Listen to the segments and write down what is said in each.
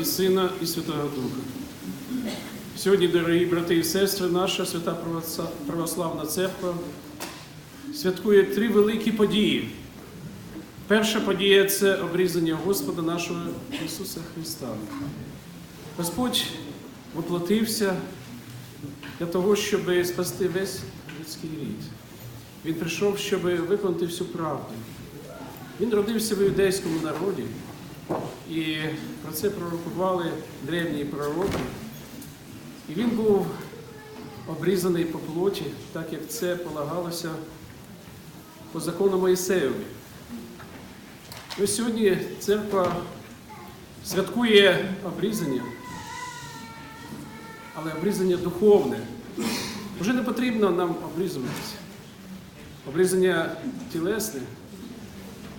і Сина, і Святого Духа. Сьогодні, дорогі брати і сестри, наша свята православна церква святкує три великі події. Перша подія це обрізання Господа нашого Ісуса Христа. Господь воплотився для того, щоб спасти весь людський рід. Він прийшов, щоб виконати всю правду. Він родився в іудейському народі, і про це пророкували древні пророки. І він був обрізаний по плоті, так як це полагалося по закону Моїсеєві. Ось сьогодні церква святкує обрізання, але обрізання духовне. Вже не потрібно нам обрізуватися. Обрізання тілесне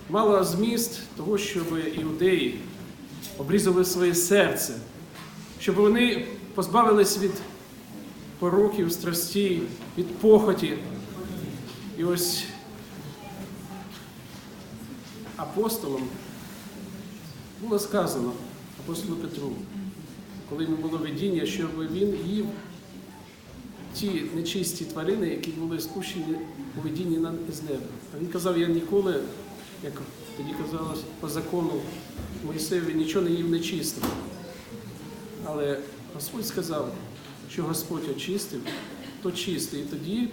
мало зміст того, щоб іудеї обрізали своє серце, щоб вони позбавились від пороків, страстей, від похоті. І ось апостолом було сказано апостолу Петру, коли йому було видіння, щоб він їв ті нечисті тварини, які були спущені у видінні з неба. А він казав, я ніколи, як тоді казалось, по закону Моїсеєві нічого не їв нечистого. Але Господь сказав, що Господь очистив, то чистий. І тоді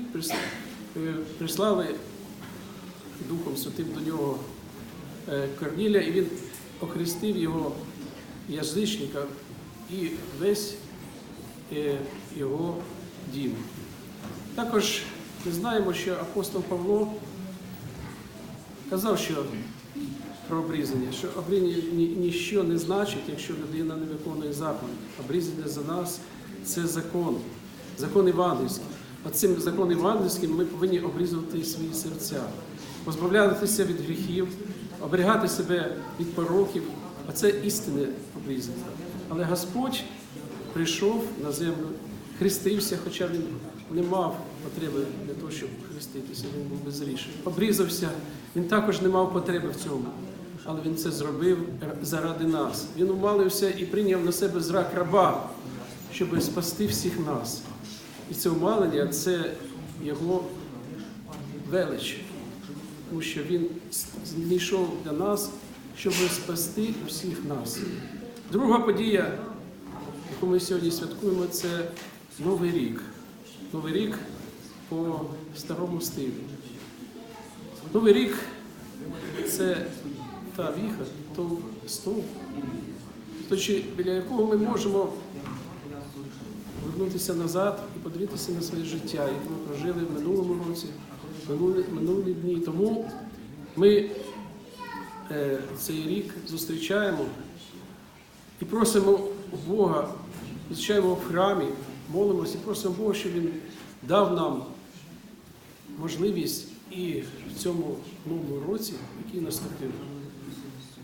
е, прислали Духом Святим до нього е, Корніля, і він охрестив його язичника і весь е, його дім. Також ми знаємо, що апостол Павло казав, що про обрізання, що обрізання ні- ніщо не значить, якщо людина не виконує заповідь. Обрізання за нас це закон, закон Івангельський. Оцим законом Івангельським ми повинні обрізувати свої серця, позбавлятися від гріхів, оберігати себе від пороків. Оце істинне обрізання. Але Господь прийшов на землю, хрестився, хоча він не мав потреби для того, щоб хреститися, він був безріший. Обрізався, він також не мав потреби в цьому. Але він це зробив заради нас. Він умалився і прийняв на себе зрак раба, щоб спасти всіх нас. І це умалення це його велич, тому що він знайшов для нас, щоб спасти всіх нас. Друга подія, яку ми сьогодні святкуємо, це Новий рік. Новий рік по старому стилю. Новий рік це та віха, то стовп, точи, біля якого ми можемо вернутися назад і подивитися на своє життя, як ми прожили в минулому році, минулі, минулі дні. Тому ми е, цей рік зустрічаємо і просимо Бога, зустрічаємо в храмі, молимося і просимо Бога, щоб Він дав нам можливість і в цьому новому році, який наступив,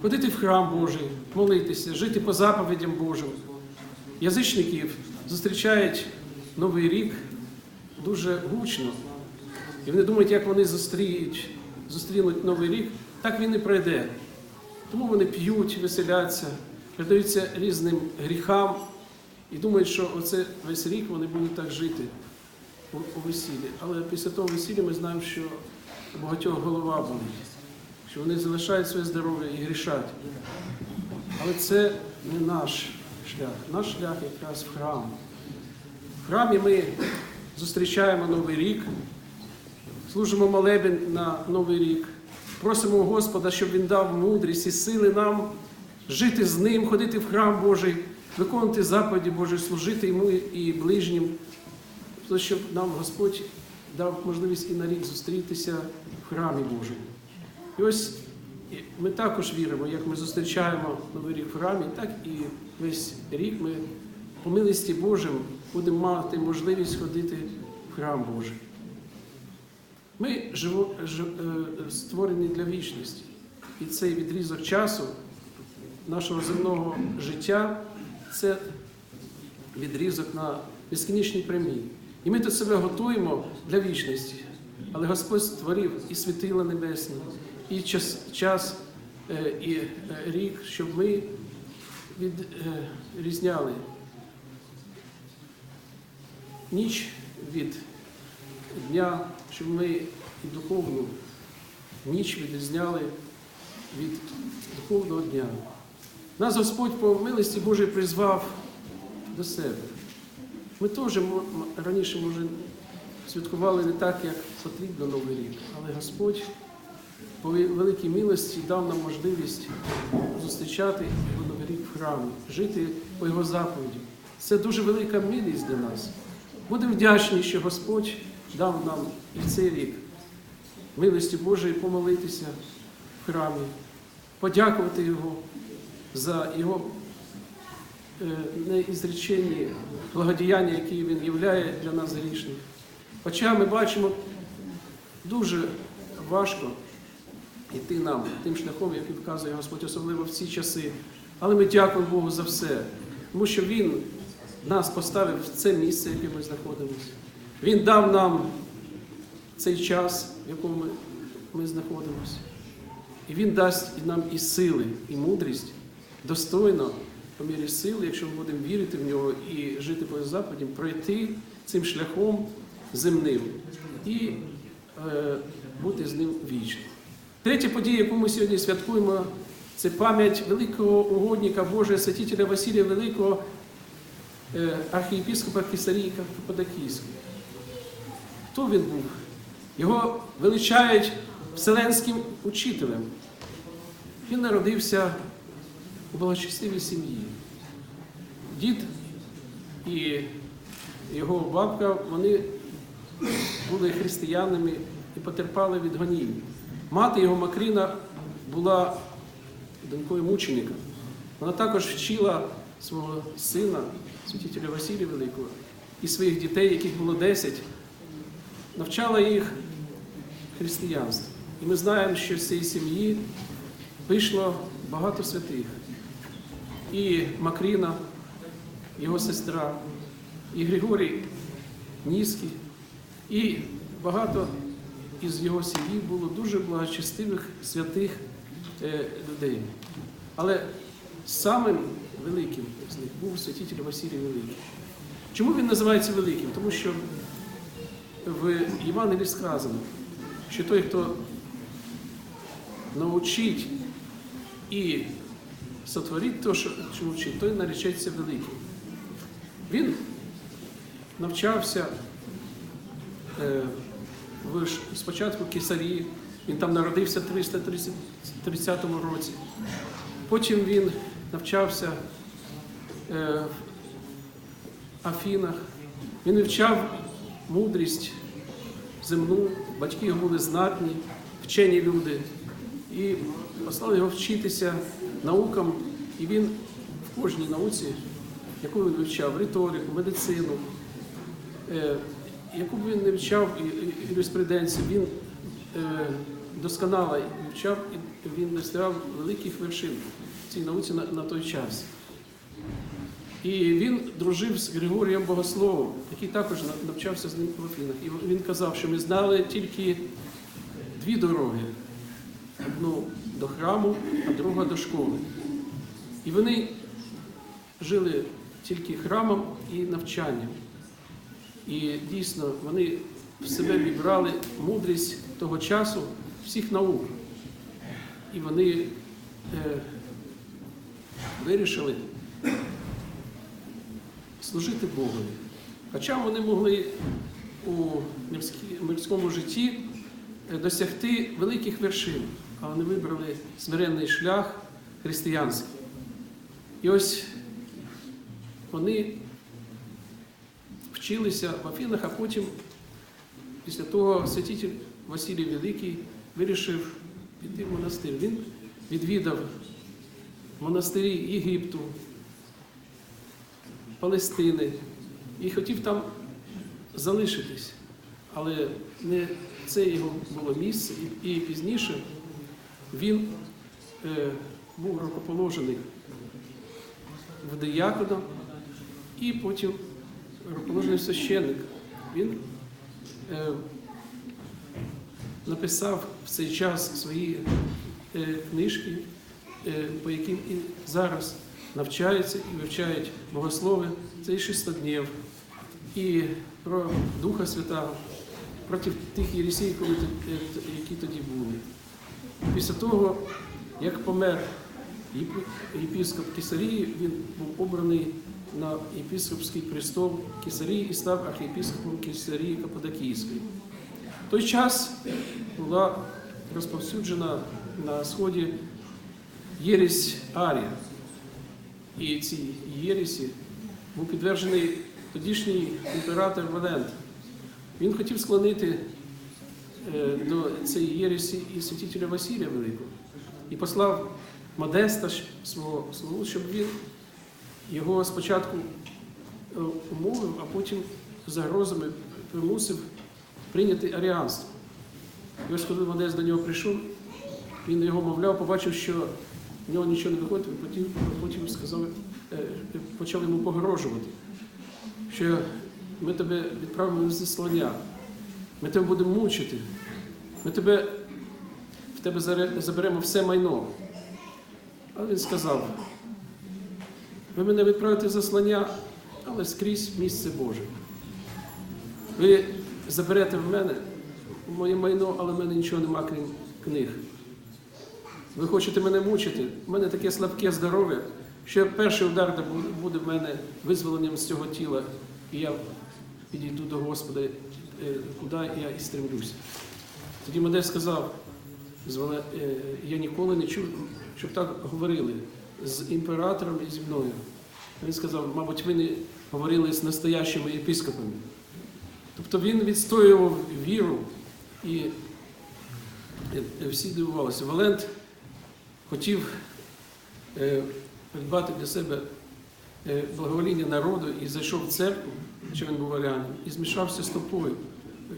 ходити в храм Божий, молитися, жити по заповідям Божим. Язичників зустрічають Новий рік дуже гучно. І вони думають, як вони зустріють, зустрінуть Новий рік, так він і пройде. Тому вони п'ють, веселяться, передаються різним гріхам і думають, що оце весь рік вони будуть так жити у, у весіллі. Але після того весілля ми знаємо, що багатьох голова болить, що вони залишають своє здоров'я і грішать. Але це не наш шлях. Наш шлях якраз в храм. В храмі ми зустрічаємо Новий рік, служимо молебен на Новий рік, просимо Господа, щоб Він дав мудрість і сили нам жити з Ним, ходити в храм Божий, виконувати заповіді Божі, служити йому і ближнім, То, щоб нам Господь дав можливість і на рік зустрітися в храмі Божому. І ось ми також віримо, як ми зустрічаємо Новий рік в храмі, так і весь рік ми по милості Божим будемо мати можливість ходити в храм Божий. Ми живо, жи- е, створені для вічності. І цей відрізок часу нашого земного життя це відрізок на безкінечній прямій. І ми тут себе готуємо для вічності. Але Господь створив і світила небесні, і час, час е, і е, рік, щоб ми відрізняли ніч від дня, щоб ми і духовну ніч відрізняли від духовного дня. Нас Господь по милості Божій призвав до себе. Ми теж раніше, може, святкували не так, як потрібно Новий рік, але Господь по великій милості дав нам можливість зустрічати його Новий рік в храмі, жити по його заповіді. Це дуже велика милість для нас. Будемо вдячні, що Господь дав нам і в цей рік милості Божої помолитися в храмі, подякувати Його за Його е, неізреченні благодіяння, які Він являє для нас грішних. Хоча ми бачимо, дуже важко йти нам тим шляхом, який вказує Господь, особливо в ці часи. Але ми дякуємо Богу за все, тому що Він нас поставив в це місце, в яке ми знаходимося. Він дав нам цей час, в якому ми, ми знаходимося. І Він дасть нам і сили, і мудрість достойно, по мірі сили, якщо ми будемо вірити в нього і жити по заповідям, пройти цим шляхом земним і е, бути з ним вічно. Третя подія, яку ми сьогодні святкуємо, це пам'ять великого угодника Божого святителя Василія Великого, е, архієпископа Кисарії Каппадокійського. Хто він був? Його величають вселенським учителем. Він народився у благочестивій сім'ї. Дід і його бабка вони були християнами і потерпали від гонінь. Мати його Макріна була донькою мученика. Вона також вчила свого сина, святителя Василія Великого, і своїх дітей, яких було 10, навчала їх християнству. І ми знаємо, що з цієї сім'ї вийшло багато святих. І Макріна, його сестра, і Григорій Ніський, і багато із його сім'ї було дуже благочестивих святих е, людей. Але самим великим з них був святитель Василій Великий. Чому він називається великим? Тому що в Євангелії сказано, що той, хто научить і сотворить те, що вчить, той наречеться великим. Він навчався е, в, спочатку в Кесарії, він там народився в 330 році. Потім він навчався е, в Афінах. Він вивчав мудрість земну, батьки його були знатні, вчені люди. І послали його вчитися наукам, і він в кожній науці, яку він вивчав, риторику, медицину, е, яку б він не вивчав юриспруденцію, він е, досконало вивчав і він досягав великих вершин в цій науці на, на той час. І він дружив з Григорієм Богословом, який також навчався з ним в Афінах. І він казав, що ми знали тільки дві дороги: одну до храму, а друга до школи. І вони жили тільки храмом і навчанням. І дійсно вони в себе вібрали мудрість того часу всіх наук. І вони е, вирішили служити Богові. Хоча вони могли у мирському житті е, досягти великих вершин, а вони вибрали смиренний шлях християнський. І ось вони вчилися в Афінах, а потім, після того, святитель Василій Великий вирішив піти в монастир. Він відвідав монастирі Єгипту, Палестини і хотів там залишитись. Але не це його було місце, і, пізніше він е, був рукоположений в диякона і потім рукоположений священник. Він е, написав в цей час свої е, книжки, е, по яким і зараз навчаються і вивчають богослови, це і шестоднів, і про Духа Святого, проти тих єресій, е, які тоді були. Після того, як помер єпі- єпископ Кесарії, він був обраний на єпископський престол Кесарії і став архієпископом Кесарії Каппадокійської. В той час була розповсюджена на сході єресь Арія. І цій єресі був підтверджений тодішній імператор Валент. Він хотів склонити до цієї єресі і святителя Василія Великого і послав Модеста свого слугу, щоб він його спочатку е, умовив, а потім загрозами примусив прийняти аріанство. І ось коли Модест до нього прийшов, він його мовляв, побачив, що в нього нічого не виходить, потім, потім сказав, е, почав йому погрожувати, що ми тебе відправимо в заслання, ми тебе будемо мучити, ми тебе, в тебе заберемо все майно. А він сказав, ви мене відправите в заслання, але скрізь місце Боже. Ви заберете в мене моє майно, але в мене нічого нема, крім книг. Ви хочете мене мучити? У мене таке слабке здоров'я, що перший удар буде в мене визволенням з цього тіла, і я підійду до Господа, е, куди я і стремлюся. Тоді Модест сказав, е, я ніколи не чув, щоб так говорили з імператором і зі мною. Він сказав, мабуть, ви не говорили з настоящими єпископами. Тобто він відстоював віру і е, всі дивувалися. Валент хотів придбати для себе благовоління народу і зайшов в церкву, що він був аріаном, і змішався з толпою,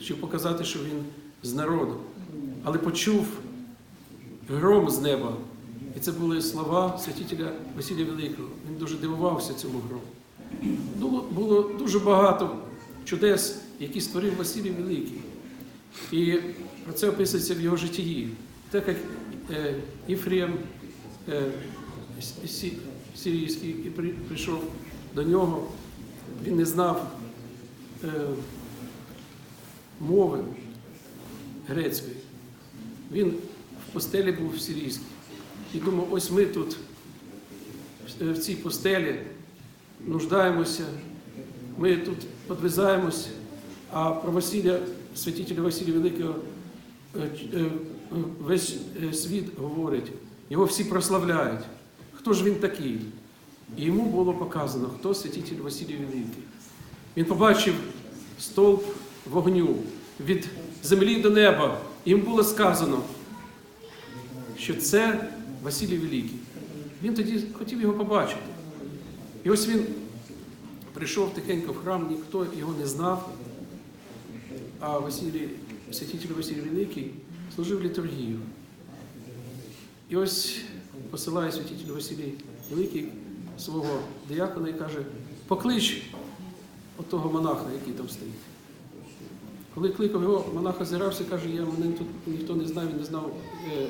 щоб показати, що він з народу. Але почув гром з неба. І це були слова святителя Василія Великого. Він дуже дивувався цьому грому. Було, було дуже багато чудес, які створив Василій Великий. І про це описується в його житті. Так як е, Е, сирійський і при- прийшов до нього, він не знав е, мови грецької. Він в постелі був сирійський. І думав, ось ми тут в- в цій постелі нуждаємося, ми тут подвизаємось, а про Василя, святителя Василія Великого, е, е, е, весь е, світ говорить, його всі прославляють. Хто ж він такий? І йому було показано, хто святитель Василій Великий. Він побачив стовп вогню від землі до неба. Йому було сказано, що це Василій Великий. Він тоді хотів його побачити. І ось він прийшов тихенько в храм, ніхто його не знав. А Василій, святитель Василій Великий служив літургію. І ось посилає святитель Василій Великий свого диякона і каже, поклич отого монаха, який там стоїть. Коли кликав його, монах озирався, каже, я мене тут ніхто не знав, він не знав е,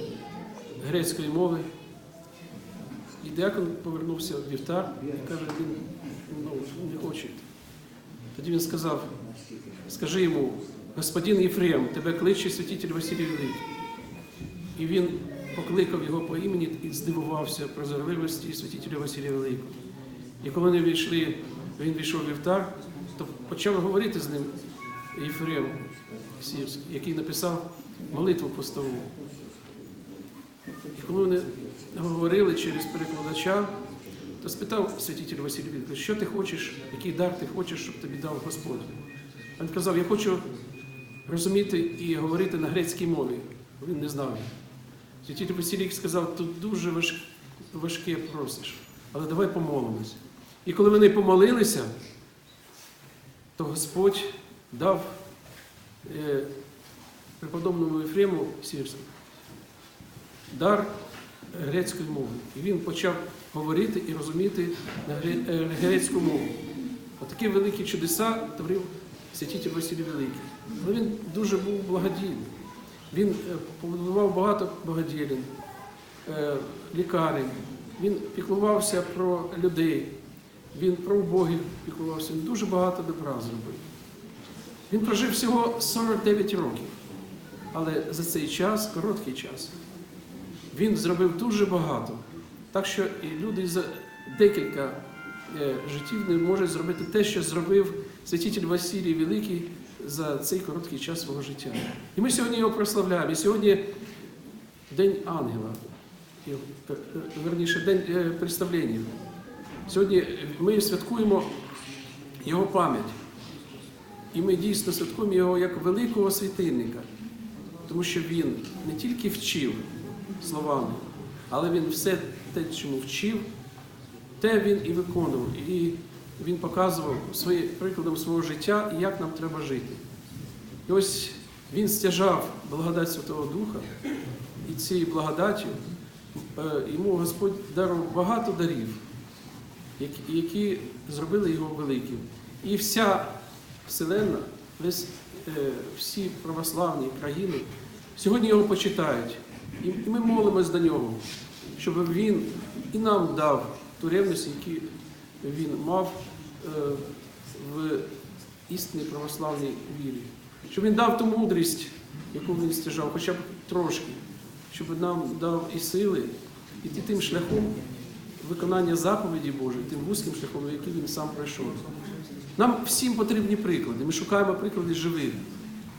грецької мови. І диакон повернувся в вівтар і каже, він ну, не хоче. Тоді він сказав, скажи йому, господин Єфрем, тебе кличе святитель Василій Великий. І він покликав його по імені і здивувався прозорливості святителя Василія Великого. І коли вони війшли, він війшов в вівтар, то почав говорити з ним Єфрем Сірський, який написав молитву постову. І коли вони говорили через перекладача, то спитав святитель Василій Великий, що ти хочеш, який дар ти хочеш, щоб тобі дав Господь. Він казав, я хочу розуміти і говорити на грецькій мові. Він не знав. Святитель Василій сказав, тут дуже важ- важке просиш, але давай помолимось. І коли вони помолилися, то Господь дав е, преподобному Єфрему Сірському дар грецької мови. І він почав говорити і розуміти на е, грецьку мову. Отакі великі чудеса творив святитель Василій Великий. Але він дуже був благодійний. Він е, побудував багато багаділень, е, лікарень, він піклувався про людей, він про убогих піклувався, він дуже багато добра зробив. Він прожив всього 49 років, але за цей час, короткий час, він зробив дуже багато. Так що і люди за декілька е, життів не можуть зробити те, що зробив святитель Василій Великий за цей короткий час свого життя. І ми сьогодні його прославляємо. І сьогодні День ангела, е, верніше, День е, представлення. Сьогодні ми святкуємо його пам'ять. І ми дійсно святкуємо його як великого світильника, тому що він не тільки вчив словами, але він все те, чому вчив, те він і виконував. І він показував своє, прикладом свого життя, як нам треба жити. І ось він стяжав благодать Святого Духа, і цією благодаттю е, йому Господь дарував багато дарів, які, які зробили його великим. І вся Вселенна, е, всі православні країни сьогодні його почитають. І ми молимось до нього, щоб він і нам дав ту ревність, яку він мав е, в істинній православній вірі. Щоб він дав ту мудрість, яку він стяжав, хоча б трошки, щоб нам дав і сили іти тим шляхом виконання заповіді Божої, тим вузьким шляхом, який він сам пройшов. Нам всім потрібні приклади. Ми шукаємо приклади живих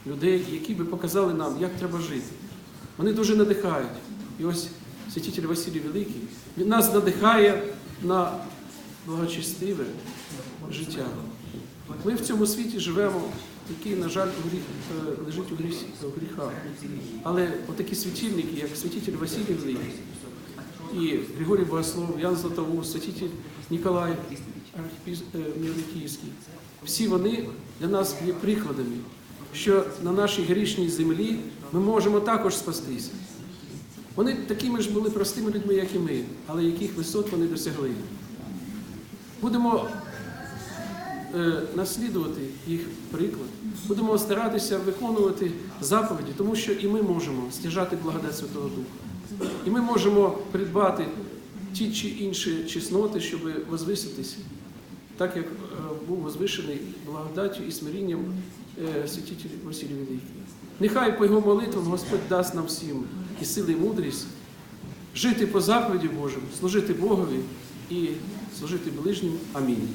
людей, які би показали нам, як треба жити. Вони дуже надихають. І ось святитель Василій Великий, він нас надихає на благочестиве життя. Ми в цьому світі живемо, який, на жаль, у гріх, е, лежить у, грісі, у гріхах. Але отакі світильники, як святитель Василій Великий, і Григорій Богослов, Ян Златоуст, святитель Ніколай е, всі вони для нас є прикладами, що на нашій грішній землі ми можемо також спастися. Вони такими ж були простими людьми, як і ми, але яких висот вони досягли. Будемо е, наслідувати їх приклад, будемо старатися виконувати заповіді, тому що і ми можемо стяжати благодать Святого Духа. І ми можемо придбати ті чи інші чесноти, щоб возвиситися, так як е, був возвишений благодаттю і смирінням е, святитель Василій Великий. Нехай по його молитвам Господь дасть нам всім і сили, і мудрість жити по заповіді Божому, служити Богові і служити ближнім. Амінь.